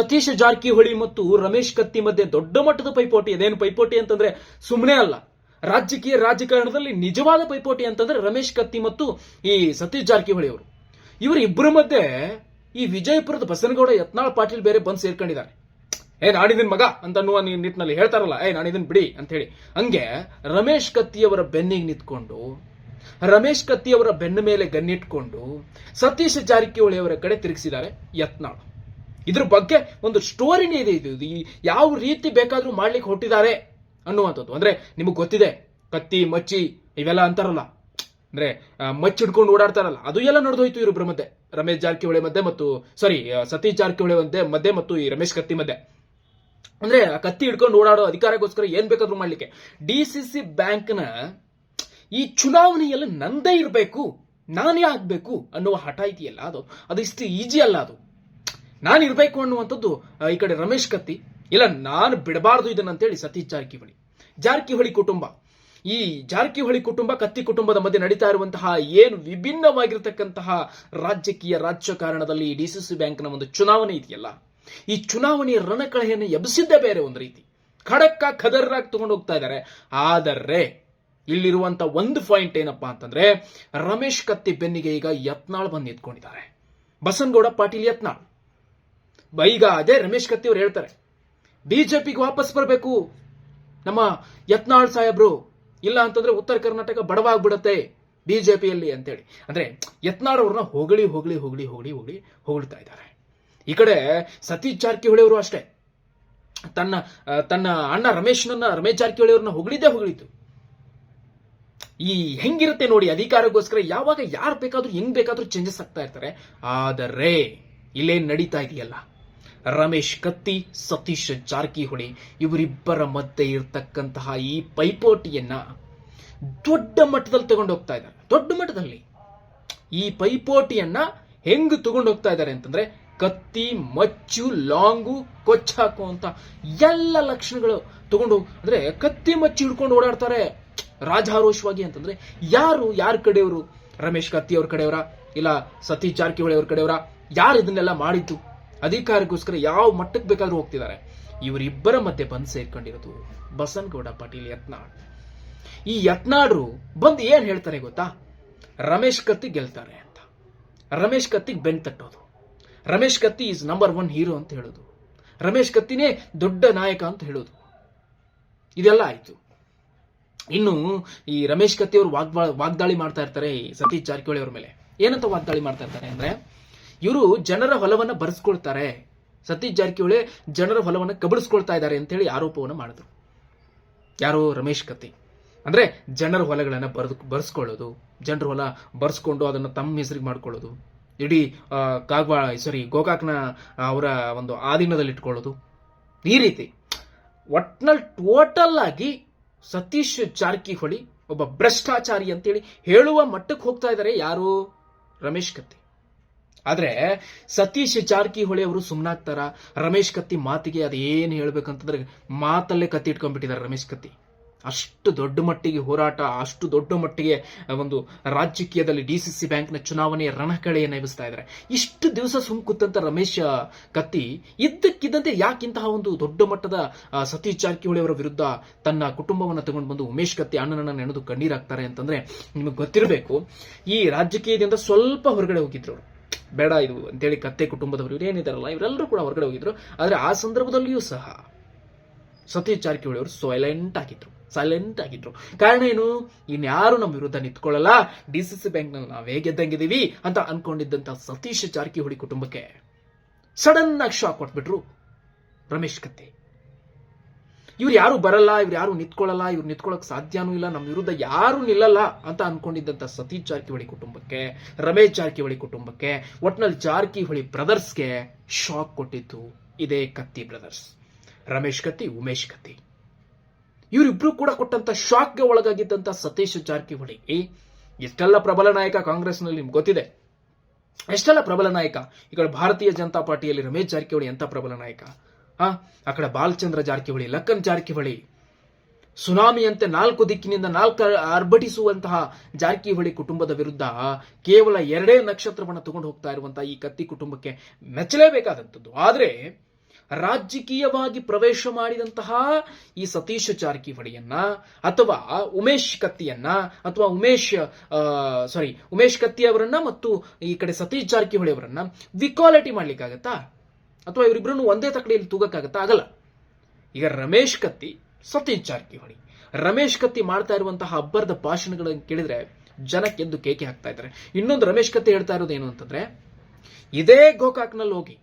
ಸತೀಶ್ ಜಾರಕಿಹೊಳಿ ಮತ್ತು ರಮೇಶ್ ಕತ್ತಿ ಮಧ್ಯೆ ದೊಡ್ಡ ಮಟ್ಟದ ಪೈಪೋಟಿ. ಅದೇನು ಪೈಪೋಟಿ ಅಂತಂದ್ರೆ ಸುಮ್ಮನೆ ಅಲ್ಲ. ರಾಜಕೀಯ ರಾಜಕಾರಣದಲ್ಲಿ ನಿಜವಾದ ಪೈಪೋಟಿ ಅಂತಂದ್ರೆ ರಮೇಶ್ ಕತ್ತಿ ಮತ್ತು ಈ ಸತೀಶ್ ಜಾರಕಿಹೊಳಿ ಅವರು. ಇವರ ಇಬ್ಬರ ಮಧ್ಯೆ ಈ ವಿಜಯಪುರದ ಬಸನಗೌಡ, ಯತ್ನಾಳ್ ಪಾಟೀಲ್ ಬೇರೆ ಬಂದು ಸೇರ್ಕೊಂಡಿದ್ದಾರೆ. ಏ ನಾಡಿದಿನ ಮಗ ಅಂತ ಅನ್ನುವ ನಿಟ್ಟಿನಲ್ಲಿ ಹೇಳ್ತಾರಲ್ಲ. ಏ ನಾಡಿದನ್ ಬಿಡಿ ಅಂತ ಹೇಳಿ. ಹಂಗೆ ರಮೇಶ್ ಕತ್ತಿಯವರ ಬೆನ್ನಿಗೆ ನಿಂತ್ಕೊಂಡು, ರಮೇಶ್ ಕತ್ತಿಯವರ ಬೆನ್ನ ಮೇಲೆ ಗನ್ನಿಟ್ಕೊಂಡು ಸತೀಶ್ ಜಾರಕಿಹೊಳಿ ಅವರ ಕಡೆ ತಿರುಗಿಸಿದ್ದಾರೆ ಯತ್ನಾಳ್. ಇದ್ರ ಬಗ್ಗೆ ಒಂದು ಸ್ಟೋರಿನೇ ಇದೆ ಇದು. ಯಾವ ರೀತಿ ಬೇಕಾದರೂ ಮಾಡ್ಲಿಕ್ಕೆ ಹೊಟ್ಟಿದ್ದಾರೆ ಅನ್ನುವಂಥದ್ದು. ಅಂದ್ರೆ ನಿಮಗೆ ಗೊತ್ತಿದೆ, ಕತ್ತಿ, ಮಚ್ಚಿ, ಇವೆಲ್ಲ ಅಂತಾರಲ್ಲ. ಅಂದ್ರೆ ಮಚ್ಚಿ ಹಿಡ್ಕೊಂಡು ಓಡಾಡ್ತಾರಲ್ಲ. ಅದು ಎಲ್ಲ ನಡೆದೋಯ್ತು ಇವ್ರ ಮಧ್ಯೆ. ರಮೇಶ್ ಜಾರಕಿಹೊಳಿ ಮಧ್ಯೆ ಮತ್ತು ಸಾರಿ ಸತೀಶ್ ಜಾರಕಿಹೊಳಿ ಮಧ್ಯೆ ಮಧ್ಯೆ ಮತ್ತು ಈ ರಮೇಶ್ ಕತ್ತಿ ಮಧ್ಯೆ. ಅಂದ್ರೆ ಕತ್ತಿ ಹಿಡ್ಕೊಂಡು ಓಡಾಡೋ ಅಧಿಕಾರಕ್ಕೋಸ್ಕರ ಏನ್ ಬೇಕಾದ್ರೂ ಮಾಡ್ಲಿಕ್ಕೆ. ಡಿ ಸಿ ಸಿ ಬ್ಯಾಂಕ್ನ ಈ ಚುನಾವಣೆಯಲ್ಲಿ ನಂದೇ ಇರಬೇಕು, ನಾನೇ ಆಗ್ಬೇಕು ಅನ್ನುವ ಹಠ ಇದೆಯಲ್ಲ ಅದು. ಅದು ಇಷ್ಟು ಈಜಿ ಅಲ್ಲ ಅದು. ನಾನು ಇರಬೇಕು ಅನ್ನುವಂಥದ್ದು ಈ ಕಡೆ ರಮೇಶ್ ಕತ್ತಿ. ಇಲ್ಲ, ನಾನು ಬಿಡಬಾರ್ದು ಇದನ್ನಂತೇಳಿ ಸತೀಶ್ ಜಾರಕಿಹೊಳಿ. ಜಾರಕಿಹೊಳಿ ಕುಟುಂಬ. ಈ ಜಾರಕಿಹೊಳಿ ಕುಟುಂಬ, ಕತ್ತಿ ಕುಟುಂಬದ ಮಧ್ಯೆ ನಡೀತಾ ಇರುವಂತಹ ಏನು ವಿಭಿನ್ನವಾಗಿರತಕ್ಕಂತಹ ರಾಜಕೀಯ ರಾಜಕಾರಣದಲ್ಲಿ ಸಿ ಬ್ಯಾಂಕ್ನ ಒಂದು ಚುನಾವಣೆ ಇದೆಯಲ್ಲ, ಈ ಚುನಾವಣೆಯ ರಣಕಳೆಯನ್ನು ಎಬ್ಬಿಸಿದ್ದೇ ಬೇರೆ ಒಂದು ರೀತಿ. ಖಡಕ್ಕ ಖದರ್ರಾಗಿ ತಗೊಂಡು ಹೋಗ್ತಾ ಇದ್ದಾರೆ. ಆದರೆ, ಇಲ್ಲಿರುವಂತ ಒಂದು ಪಾಯಿಂಟ್ ಏನಪ್ಪಾ ಅಂತಂದ್ರೆ, ರಮೇಶ್ ಕತ್ತಿ ಬೆನ್ನಿಗೆ ಈಗ ಯತ್ನಾಳ್ ಬಂದು ನಿಂತ್ಕೊಂಡಿದ್ದಾರೆ. ಬಸನಗೌಡ ಪಾಟೀಲ್ ಯತ್ನಾಳ್. ಈಗ ಅದೇ ರಮೇಶ್ ಕತ್ತಿ ಅವ್ರು ಹೇಳ್ತಾರೆ ಬಿಜೆಪಿಗೆ ವಾಪಸ್ ಬರಬೇಕು. ನಮ್ಮ ಯತ್ನಾಳ್ ಸಾಹೇಬ್ರು, ಇಲ್ಲ ಅಂತಂದ್ರೆ ಉತ್ತರ ಕರ್ನಾಟಕ ಬಡವಾಗ್ಬಿಡತ್ತೆ ಬಿಜೆಪಿಯಲ್ಲಿ ಅಂತೇಳಿ. ಅಂದ್ರೆ ಯತ್ನಾಳ್ ಅವ್ರನ್ನ ಹೊಗಳಿ ಹೊಗಳಿ ಹೊಗಳಿ ಹೊಗಳಿ ಹೊಗಳಿ ಹೊಗಳ್ತಾ ಇದ್ದಾರೆ. ಈ ಕಡೆ ಸತೀಶ್ ಜಾರಕಿಹೊಳಿ ಅವರು ಅಷ್ಟೇ. ತನ್ನ ತನ್ನ ಅಣ್ಣ ರಮೇಶ್ನನ್ನ, ರಮೇಶ್ ಜಾರಕಿಹೊಳಿ ಅವ್ರನ್ನ ಹೊಗಳಿದ್ದೇ ಹೊಗಳಿತು. ಈ ಹೆಂಗಿರುತ್ತೆ ನೋಡಿ ಅಧಿಕಾರಕ್ಕೋಸ್ಕರ ಯಾವಾಗ ಯಾರು ಬೇಕಾದ್ರೂ, ಹೆಂಗ್ ಬೇಕಾದ್ರೂ ಚೇಂಜಸ್ ಆಗ್ತಾ ಇರ್ತಾರೆ. ಆದರೆ, ಇಲ್ಲೇನ್ ನಡೀತಾ ಇದೆಯಲ್ಲ. ರಮೇಶ್, ಕತ್ತಿ, ಸತೀಶ್, ಜಾರಕಿಹೊಳಿ ಇವರಿಬ್ಬರ ಮಧ್ಯೆ ಇರತಕ್ಕಂತಹ ಈ ಪೈಪೋಟಿಯನ್ನ ದೊಡ್ಡ ಮಟ್ಟದಲ್ಲಿ ತಗೊಂಡು ಹೋಗ್ತಾ ಇದ್ದಾರೆ. ದೊಡ್ಡ ಮಟ್ಟದಲ್ಲಿ. ಈ ಪೈಪೋಟಿಯನ್ನ ಹೆಂಗ್ ತಗೊಂಡು ಹೋಗ್ತಾ ಇದ್ದಾರೆ ಅಂತಂದ್ರೆ ಕತ್ತಿ, ಮಚ್ಚು, ಲಾಂಗು ಕೊಚ್ಚಾಕು ಅಂತ ಎಲ್ಲ ಲಕ್ಷಣಗಳು ತಗೊಂಡು ಅಂದ್ರೆ ಕತ್ತಿ, ಮಚ್ಚಿ ಹಿಡ್ಕೊಂಡು ಓಡಾಡ್ತಾರೆ ರಾಜಾರೋಷವಾಗಿ ಅಂತಂದ್ರೆ ಯಾರು ಯಾರ ಕಡೆಯವರು? ರಮೇಶ್, ಕತ್ತಿ ಅವ್ರ ಕಡೆಯವರ? ಇಲ್ಲ, ಸತೀಶ್, ಜಾರಕಿಹೊಳಿ ಅವ್ರ ಕಡೆಯವರ? ಯಾರು ಇದನ್ನೆಲ್ಲ ಮಾಡಿದ್ದು? ಅಧಿಕಾರಕ್ಕೋಸ್ಕರ ಯಾವ ಮಟ್ಟಕ್ಕೆ ಬೇಕಾದ್ರೂ ಹೋಗ್ತಿದ್ದಾರೆ. ಇವರಿಬ್ಬರ ಮಧ್ಯೆ ಬಂದು ಸೇರ್ಕೊಂಡಿರೋದು ಬಸನಗೌಡ ಪಾಟೀಲ್ ಯತ್ನಾಳ್. ಈ ಯತ್ನಾಡ್ರು ಬಂದು ಏನ್ ಹೇಳ್ತಾರೆ ಗೊತ್ತಾ? ರಮೇಶ್ ಕತ್ತಿ ಗೆಲ್ತಾರೆ ಅಂತ. ರಮೇಶ್ ಕತ್ತಿಗೆ ಬೆನ್ ತಟ್ಟೋದು. Ramesh Katti is number one hero ಅಂತ ಹೇಳೋದು. ರಮೇಶ್ ಕತ್ತಿನೇ ದೊಡ್ಡ ನಾಯಕ ಅಂತ ಹೇಳೋದು. ಇದೆಲ್ಲ ಆಯ್ತು. ಇನ್ನು ಈ ರಮೇಶ್ ಕತ್ತಿ ಅವರು ವಾಗ್ದಾಳಿ ಮಾಡ್ತಾ ಇರ್ತಾರೆ ಸತೀಶ್ ಜಾರಕಿಹೊಳಿ ಅವ್ರ ಮೇಲೆ. ಏನಂತ ವಾಗ್ದಾಳಿ ಮಾಡ್ತಾ ಇರ್ತಾರೆ ಅಂದ್ರೆ ಇವರು ಜನರ ಹೊಲವನ್ನು ಬರೆಸ್ಕೊಳ್ತಾರೆ. ಸತೀಶ್ ಜಾರಕಿಹೊಳಿ ಜನರ ಹೊಲವನ್ನು ಕಬಳಿಸ್ಕೊಳ್ತಾ ಇದ್ದಾರೆ ಅಂತ ಹೇಳಿ ಆರೋಪವನ್ನು ಮಾಡಿದ್ರು. ಯಾರೋ ರಮೇಶ್ ಕತ್ತಿ. ಅಂದ್ರೆ ಜನರ ಹೊಲಗಳನ್ನು ಬರೆದು, ಬರ್ಸ್ಕೊಳ್ಳೋದು, ಜನರ ಹೊಲ ಬರ್ಸ್ಕೊಂಡು ಅದನ್ನ ತಮ್ಮ ಹೆಸರಿಗೆ ಮಾಡ್ಕೊಳ್ಳೋದು, ಇಡೀ ಕಾಗವಾಳ ಸಾರಿ ಗೋಕಾಕ್ನ ಅವರ ಒಂದು ಆಧೀನದಲ್ಲಿ ಇಟ್ಕೊಳ್ಳೋದು. ಈ ರೀತಿ ಒಟ್ನಲ್ಲಿ ಟೋಟಲ್ ಆಗಿ ಸತೀಶ್ ಜಾರಕಿಹೊಳಿ ಒಬ್ಬ ಭ್ರಷ್ಟಾಚಾರಿ ಅಂತೇಳಿ ಹೇಳುವ ಮಟ್ಟಕ್ಕೆ ಹೋಗ್ತಾ ಇದ್ದಾರೆ ಯಾರು ರಮೇಶ್ ಕತ್ತಿ. ಆದ್ರೆ ಸತೀಶ್ ಜಾರಕಿಹೊಳಿ ಅವರು ಸುಮ್ಮನಾಗ್ತಾರ ರಮೇಶ್ ಕತ್ತಿ ಮಾತಿಗೆ ಅದೇನು ಹೇಳ್ಬೇಕಂತಂದ್ರೆ ಮಾತಲ್ಲೇ ಕತ್ತಿ ಇಟ್ಕೊಂಡ್ಬಿಟ್ಟಿದ್ದಾರೆ ರಮೇಶ್ ಕತ್ತಿ. ಅಷ್ಟು ದೊಡ್ಡ ಮಟ್ಟಿಗೆ ಹೋರಾಟ, ಅಷ್ಟು ದೊಡ್ಡ ಮಟ್ಟಿಗೆ ಒಂದು ರಾಜಕೀಯದಲ್ಲಿ ಡಿ ಸಿ ಸಿ ಬ್ಯಾಂಕ್ನ ಚುನಾವಣೆಯ ರಣಕಳೆಯನ್ನು ಎಬ್ಬಿಸ್ತಾ ಇದ್ದಾರೆ ಇಷ್ಟು ದಿವಸ ಸುಮ್ ಕೂತಂತ ರಮೇಶ್ ಕತ್ತಿ ಇದ್ದಕ್ಕಿದ್ದಂತೆ ಯಾಕಿಂತಹ ಒಂದು ದೊಡ್ಡ ಮಟ್ಟದ ಸತೀಶ್ ಜಾರಕಿಹೊಳಿ ಅವರ ವಿರುದ್ಧ ತನ್ನ ಕುಟುಂಬವನ್ನು ತಗೊಂಡು ಬಂದು ಉಮೇಶ್ ಕತ್ತಿ ಅಣ್ಣನನ್ನ ನೆನೆದು ಕಣ್ಣೀರಾಗ್ತಾರೆ ಅಂತಂದ್ರೆ ನಿಮಗೆ ಗೊತ್ತಿರಬೇಕು, ಈ ರಾಜಕೀಯದಿಂದ ಸ್ವಲ್ಪ ಹೊರಗಡೆ ಹೋಗಿದ್ರು ಬೇಡ ಇದು ಅಂತೇಳಿ ಕತ್ತೆ ಕುಟುಂಬದವರು ಇವ್ರು ಏನಿದ್ದಾರಲ್ಲ ಇವರೆಲ್ಲರೂ ಕೂಡ ಹೊರಗಡೆ ಹೋಗಿದ್ರು. ಆದರೆ ಆ ಸಂದರ್ಭದಲ್ಲಿಯೂ ಸಹ ಸತೀಶ್ ಜಾರಕಿಹೊಳಿ ಅವರು ಸೈಲೆಂಟ್ ಆಗಿದ್ರು. ಸೈಲೆಂಟ್ ಆಗಿದ್ರು. ಕಾರಣ ಏನು? ಇನ್ಯಾರು ನಮ್ಮ ವಿರುದ್ಧ ನಿಂತ್ಕೊಳ್ಳಲ್ಲ. ಡಿ ಸಿ ಸಿ ಬ್ಯಾಂಕ್ನಲ್ಲಿ ನಾವು ಹೇಗೆದ್ದಂಗಿದ್ದೀವಿ ಅಂತ ಅನ್ಕೊಂಡಿದ್ದಂತ ಸತೀಶ್ ಜಾರಕಿಹೊಳಿ ಕುಟುಂಬಕ್ಕೆ ಸಡನ್ ಆಗಿ ಶಾಕ್ ಕೊಟ್ಬಿಟ್ರು ರಮೇಶ್ ಕತ್ತಿ. ಇವ್ರು ಯಾರು ಬರಲ್ಲ, ಇವ್ರು ಯಾರು ನಿಂತ್ಕೊಳ್ಳಲ್ಲ, ಇವ್ರು ನಿಂತ್ಕೊಳ್ಳಕ್ ಸಾಧ್ಯನೂ ಇಲ್ಲ ನಮ್ಮ ವಿರುದ್ಧ ಯಾರು ನಿಲ್ಲಲ್ಲ ಅಂತ ಅನ್ಕೊಂಡಿದ್ದಂತ ಸತೀಶ್ ಜಾರಕಿಹೊಳಿ ಕುಟುಂಬಕ್ಕೆ, ರಮೇಶ್ ಜಾರಕಿಹೊಳಿ ಕುಟುಂಬಕ್ಕೆ, ಒಟ್ನಲ್ಲಿ ಜಾರಕಿಹೊಳಿ ಬ್ರದರ್ಸ್ಗೆ ಶಾಕ್ ಕೊಟ್ಟಿದ್ದು ಇದೇ ಕತ್ತಿ ಬ್ರದರ್ಸ್. ರಮೇಶ್ ಕತ್ತಿ, ಉಮೇಶ್ ಕತ್ತಿ. ಇವರಿಬ್ರು ಕೂಡ ಕೊಟ್ಟಂತ ಶಾಕ್ಗೆ ಒಳಗಾಗಿದ್ದಂತ ಸತೀಶ್ ಜಾರಕಿಹೊಳಿ. ಎಷ್ಟೆಲ್ಲ ಪ್ರಬಲ ನಾಯಕ ಕಾಂಗ್ರೆಸ್ನಲ್ಲಿ ನಿಮ್ಗೆ ಗೊತ್ತಿದೆ? ಎಷ್ಟೆಲ್ಲ ಪ್ರಬಲ ನಾಯಕ? ಈಗ ಭಾರತೀಯ ಜನತಾ ಪಾರ್ಟಿಯಲ್ಲಿ ರಮೇಶ್ ಜಾರಕಿಹೊಳಿ ಎಂತ ಪ್ರಬಲ ನಾಯಕ? ಆ ಕಡೆ ಬಾಲಚಂದ್ರ ಜಾರಕಿಹೊಳಿ ಲಕ್ಕನ್ ಜಾರಕಿಹೊಳಿ. ಸುನಾಮಿಯಂತೆ ನಾಲ್ಕು ದಿಕ್ಕಿನಿಂದ ನಾಲ್ಕು ಅರ್ಭಟಿಸುವಂತಹ ಜಾರಕಿಹೊಳಿ ಕುಟುಂಬದ ವಿರುದ್ಧ ಕೇವಲ ಎರಡೇ ನಕ್ಷತ್ರವನ್ನು ತಗೊಂಡು ಹೋಗ್ತಾ ಇರುವಂತಹ ಈ ಕತ್ತಿ ಕುಟುಂಬಕ್ಕೆ ಮೆಚ್ಚಲೇಬೇಕಾದಂಥದ್ದು. ಆದರೆ ರಾಜಕೀಯವಾಗಿ ಪ್ರವೇಶ ಮಾಡಿದಂತಹ ಈ ಸತೀಶ್ ಜಾರಕಿಹೊಳಿಯನ್ನ ಅಥವಾ ಉಮೇಶ್ ಕತ್ತಿಯನ್ನ ಅಥವಾ ಉಮೇಶ್ ಸಾರಿ ಉಮೇಶ್ ಕತ್ತಿ ಅವರನ್ನ ಮತ್ತು ಈ ಕಡೆ ಸತೀಶ್ ಜಾರಕಿಹೊಳಿ ಅವರನ್ನ ವಿಕ್ವಾಲಿಟಿ ಮಾಡ್ಲಿಕ್ಕಾಗತ್ತಾ? ಅಥವಾ ಇವರಿಬ್ಬರನ್ನು ಒಂದೇ ತಕಡಿಯಲ್ಲಿ ತೂಗಕ್ಕಾಗತ್ತಾ? ಆಗಲ್ಲ. ಈಗ ರಮೇಶ್ ಕತ್ತಿ, ಸತೀಶ್ ಜಾರಕಿಹೊಳಿ. ರಮೇಶ್ ಕತ್ತಿ ಮಾಡ್ತಾ ಇರುವಂತಹ ಅಬ್ಬರದ ಭಾಷಣಗಳನ್ನು ಕೇಳಿದ್ರೆ ಜನಕ್ಕೆ ಎದ್ದು ಕೇಕೆ ಹಾಕ್ತಾ ಇದ್ದಾರೆ. ಇನ್ನೊಂದು ರಮೇಶ್ ಕತ್ತಿ ಹೇಳ್ತಾ ಇರೋದು ಏನು ಅಂತಂದ್ರೆ, ಇದೇ ಗೋಕಾಕ್ನಲ್ಲಿ ಹೋಗಿ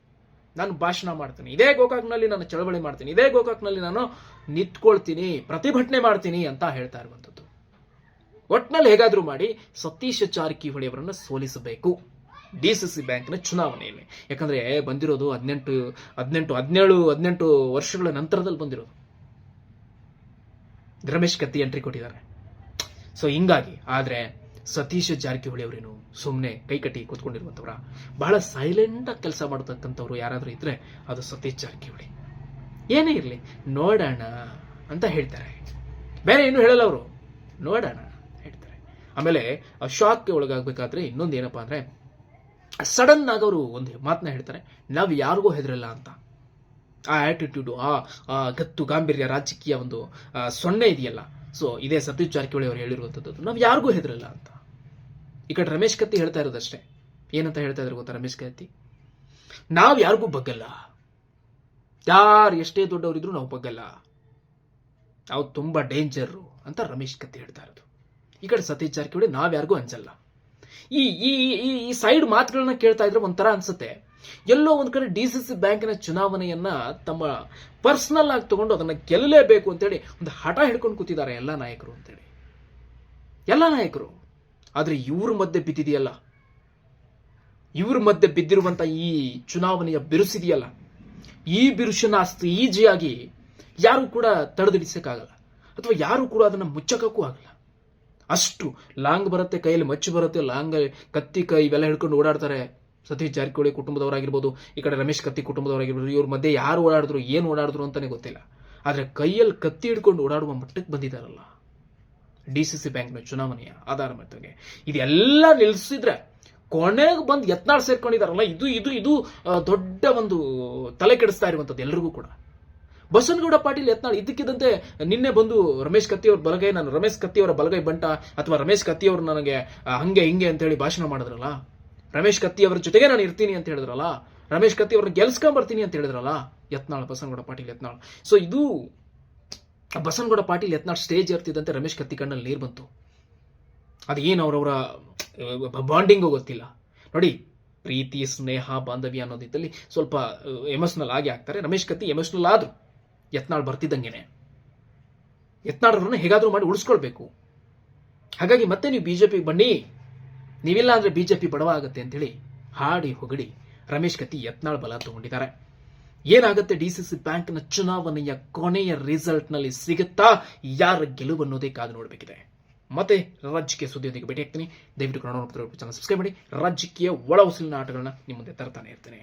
ನಾನು ಭಾಷಣ ಮಾಡ್ತೀನಿ, ಇದೇ ಗೋಕಾಕ್ನಲ್ಲಿ ನಾನು ಚಳವಳಿ ಮಾಡ್ತೀನಿ, ಇದೇ ಗೋಕಾಕ್ನಲ್ಲಿ ನಾನು ನಿಂತ್ಕೊಳ್ತೀನಿ, ಪ್ರತಿಭಟನೆ ಮಾಡ್ತೀನಿ ಅಂತ ಹೇಳ್ತಾ ಇರುವಂಥದ್ದು. ಒಟ್ನಲ್ಲಿ ಹೇಗಾದ್ರೂ ಮಾಡಿ ಸತೀಶ್ ಜಾರಕಿಹೊಳಿ ಅವರನ್ನು ಸೋಲಿಸಬೇಕು. ಡಿ ಸಿ ಸಿ ಬ್ಯಾಂಕ್ನ ಚುನಾವಣೆಯಲ್ಲಿ ಯಾಕಂದ್ರೆ ಬಂದಿರೋದು ಹದಿನೆಂಟು ಹದಿನೆಂಟು, ಹದಿನೇಳು, ಹದಿನೆಂಟು ವರ್ಷಗಳ ನಂತರದಲ್ಲಿ ಬಂದಿರೋದು. ರಮೇಶ್ ಕತ್ತಿ ಎಂಟ್ರಿ ಕೊಟ್ಟಿದ್ದಾರೆ. ಸೊ ಹಿಂಗಾಗಿ, ಆದ್ರೆ ಸತೀಶ್ ಜಾರಕಿಹೊಳಿ ಅವರೇನು ಸುಮ್ಮನೆ ಕೈಕಟ್ಟಿ ಕೂತ್ಕೊಂಡಿರುವಂತವ್ರ ಬಹಳ ಸೈಲೆಂಟ್ ಆಗಿ ಕೆಲಸ ಮಾಡತಕ್ಕಂಥವ್ರು ಯಾರಾದರೂ ಇದ್ರೆ ಅದು ಸತೀಶ್ ಜಾರಕಿಹೊಳಿ. ಏನೇ ಇರಲಿ, ನೋಡೋಣ ಅಂತ ಹೇಳ್ತಾರೆ. ಬೇರೆ ಏನು ಹೇಳಲ್ಲ ಅವರು. ನೋಡೋಣ ಹೇಳ್ತಾರೆ. ಆಮೇಲೆ ಶಾಕ್ಗೆ ಒಳಗಾಗಬೇಕಾದ್ರೆ ಇನ್ನೊಂದು ಏನಪ್ಪಾ ಅಂದ್ರೆ ಸಡನ್ ಅವರು ಒಂದು ಮಾತನ್ನ ಹೇಳ್ತಾರೆ, ನಾವು ಯಾರಿಗೂ ಹೆದರಲ್ಲ ಅಂತ. ಆ ಆಟಿಟ್ಯೂಡು ಆ ಗತ್ತು ಗಾಂಭೀರ್ಯ ರಾಜಕೀಯ ಒಂದು ಸೊನ್ನೆ ಇದೆಯಲ್ಲ. ಸೊ ಇದೇ ಸತೀಶ್ ಜಾರಕಿಹೊಳಿ ಅವರು ಹೇಳಿರುವಂಥದ್ದು ನಾವು ಯಾರಿಗೂ ಹೆದರಲ್ಲ ಅಂತ. ಈ ಕಡೆ ರಮೇಶ್ ಕತ್ತಿ ಹೇಳ್ತಾ ಇರೋದಷ್ಟೇ ಏನಂತ ಹೇಳ್ತಾ ಇದ್ರು ಗೊತ್ತಾ ರಮೇಶ್ ಕತ್ತಿ? ನಾವು ಯಾರಿಗೂ ಬಗ್ಗಲ್ಲ. ಯಾರು ಎಷ್ಟೇ ದೊಡ್ಡವರಿದ್ರು ನಾವು ಬಗ್ಗಲ್ಲ. ನಾವು ತುಂಬಾ ಡೇಂಜರು ಅಂತ ರಮೇಶ್ ಕತ್ತಿ ಹೇಳ್ತಾ ಇರೋದು. ಈ ಕಡೆ ಸತೀಶ್ ಜಾರಕಿಹೊಳಿ, ನಾವು ಯಾರಿಗೂ ಅನ್ಸಲ್ಲ ಈ ಈ ಈ ಈ ಸೈಡ್ ಮಾತುಗಳನ್ನ ಕೇಳ್ತಾ ಇದ್ರೆ ಒಂಥರ ಅನ್ಸುತ್ತೆ. ಎಲ್ಲೋ ಒಂದ್ ಕಡೆ ಡಿ ಸಿ ಸಿ ಬ್ಯಾಂಕಿನ ಚುನಾವಣೆಯನ್ನ ತಮ್ಮ ಪರ್ಸನಲ್ ಆಗಿ ತಗೊಂಡು ಅದನ್ನ ಗೆಲ್ಲಲೇಬೇಕು ಅಂತೇಳಿ ಒಂದು ಹಠ ಹಿಡ್ಕೊಂಡು ಕೂತಿದ್ದಾರೆ ಎಲ್ಲ ನಾಯಕರು ಅಂತೇಳಿ. ಎಲ್ಲ ನಾಯಕರು. ಆದ್ರೆ ಇವ್ರ ಮಧ್ಯೆ ಬಿದ್ದಿದೆಯಲ್ಲ? ಇವ್ರ ಮಧ್ಯೆ ಬಿದ್ದಿರುವಂತ ಈ ಚುನಾವಣೆಯ ಬಿರುಸಿದೆಯಲ್ಲ? ಈ ಬಿರುಸಿನ ಅಷ್ಟು ಈಜಿಯಾಗಿ ಯಾರು ಕೂಡ ತಡೆದಿಡಿಸಕ್ಕಾಗಲ್ಲ. ಅಥವಾ ಯಾರು ಕೂಡ ಅದನ್ನ ಮುಚ್ಚಕ್ಕೂ ಆಗಲ್ಲ. ಅಷ್ಟು ಲಾಂಗ್ ಬರುತ್ತೆ, ಕೈಯಲ್ಲಿ ಮಚ್ಚು ಬರುತ್ತೆ, ಲಾಂಗ್ ಕತ್ತಿ ಕೈ ಇವೆಲ್ಲ ಹಿಡ್ಕೊಂಡು ಓಡಾಡ್ತಾರೆ. ಸತೀಶ್ ಜಾರಕಿಹೊಳಿ ಕುಟುಂಬದವರಾಗಿರ್ಬೋದು, ಈ ಕಡೆ ರಮೇಶ್ ಕತ್ತಿ ಕುಟುಂಬದವರಾಗಿರ್ಬೋದು, ಇವ್ರ ಮಧ್ಯೆ ಯಾರು ಓಡಾಡಿದ್ರು, ಏನು ಓಡಾಡಿದ್ರು ಅಂತಲೇ ಗೊತ್ತಿಲ್ಲ. ಆದರೆ ಕೈಯಲ್ಲಿ ಕತ್ತಿ ಹಿಡ್ಕೊಂಡು ಓಡಾಡುವ ಮಟ್ಟಕ್ಕೆ ಬಂದಿದ್ದಾರಲ್ಲ ಡಿ ಸಿ ಸಿ ಬ್ಯಾಂಕ್ನ ಚುನಾವಣೆಯ ಆಧಾರ ಮಟ್ಟಿಗೆ ಇದೆಲ್ಲ ನಿಲ್ಸಿದ್ರೆ ಕೊನೆಗೆ ಬಂದು ಯತ್ನಾಳ್ ಸೇರ್ಕೊಂಡಿದಾರಲ್ಲ, ಇದು ಇದು ಇದು ದೊಡ್ಡ ಒಂದು ತಲೆ ಕೆಡಿಸ್ತಾ ಇರುವಂತದ್ದು ಎಲ್ರಿಗೂ ಕೂಡ. ಬಸವನಗೌಡ ಪಾಟೀಲ್ ಯತ್ನಾಳ್ ಇದ್ದಕ್ಕಿದ್ದಂತೆ ನಿನ್ನೆ ಬಂದು ರಮೇಶ್ ಕತ್ತಿ ಅವ್ರ ಬಲಗೈ, ನಾನು ರಮೇಶ್ ಕತ್ತಿ ಅವರ ಬಲಗೈ ಬಂಟ ಅಥವಾ ರಮೇಶ್ ಕತ್ತಿ ಅವರು ನನಗೆ ಹಂಗೆ ಹಿಂಗೆ ಅಂತ ಹೇಳಿ ಭಾಷಣ ಮಾಡಿದ್ರಲ್ಲ? ರಮೇಶ್ ಕತ್ತಿ ಅವರ ಜೊತೆಗೆ ನಾನು ಇರ್ತೀನಿ ಅಂತ ಹೇಳಿದ್ರಲ್ಲ? ರಮೇಶ್ ಕತ್ತಿ ಅವ್ರನ್ನ ಗೆಲ್ಸ್ಕೊಂಡ್ ಬರ್ತೀನಿ ಅಂತ ಹೇಳಿದ್ರಲ್ಲ? ಯತ್ನಾಳ್ ಬಸನಗೌಡ ಪಾಟೀಲ್ ಯತ್ನಾಳ್. ಸೊ ಇದು ಬಸನಗೌಡ ಪಾಟೀಲ್ ಯತ್ನಾಳ್ ಸ್ಟೇಜ್ ಇರ್ತಿದ್ದಂತೆ ರಮೇಶ್ ಕತ್ತಿ ಕಣ್ಣಲ್ಲಿ ನೀರು ಬಂತು. ಅದೇನು ಅವರವರ ಬಾಂಡಿಂಗು ಗೊತ್ತಿಲ್ಲ. ನೋಡಿ, ಪ್ರೀತಿ, ಸ್ನೇಹ, ಬಾಂಧವ್ಯ ಅನ್ನೋದಿದ್ದಲ್ಲಿ ಸ್ವಲ್ಪ ಎಮೋಷನಲ್ ಆಗಿ ಆಗ್ತಾರೆ. ರಮೇಶ್ ಕತ್ತಿ ಎಮೋಷನಲ್ ಆದ್ರು. ಯತ್ನಾಳ್ ಬರ್ತಿದ್ದಂಗೆನೆ. ಯತ್ನಾಳರನ್ನ ಹೇಗಾದರೂ ಮಾಡಿ ಉಳಿಸ್ಕೊಳ್ಬೇಕು. ಹಾಗಾಗಿ ಮತ್ತೆ ನೀವು ಬಿಜೆಪಿ ಬನ್ನಿ. ನೀವಿಲ್ಲ ಅಂದ್ರೆ ಬಿಜೆಪಿ ಬಡವ ಆಗುತ್ತೆ ಅಂತೇಳಿ ಹಾಡಿ ಹೊಗಡಿ ರಮೇಶ್ ಕತ್ತಿ ಯತ್ನಾಳ್ ಬಲ ತಗೊಂಡಿದ್ದಾರೆ. ಏನಾಗುತ್ತೆ ಡಿ ಸಿ ಸಿ ಬ್ಯಾಂಕ್ನ ಚುನಾವಣೆಯ ಕೊನೆಯ ರಿಸಲ್ಟ್ನಲ್ಲಿ ಸಿಗುತ್ತಾ? ಯಾರ ಗೆಲುವು ಅನ್ನೋದೇ ಕಾದು ನೋಡಬೇಕಿದೆ. ಮತ್ತೆ ರಾಜಕೀಯ ಸುದ್ದಿಯೊಂದಿಗೆ ಭೇಟಿ ಆಗ್ತೀನಿ ದಯವಿಟ್ಟು ಕನ್ನಡ ಸಬ್ಸ್ಕ್ರೈಬ್ ಮಾಡಿ. ರಾಜಕೀಯ ಒಳ ಉಸಿಲಿನ ಆಟಗಳನ್ನ ನಿಮ್ಮ ಮುಂದೆ ತರ್ತಾನೆ ಇರ್ತೇನೆ.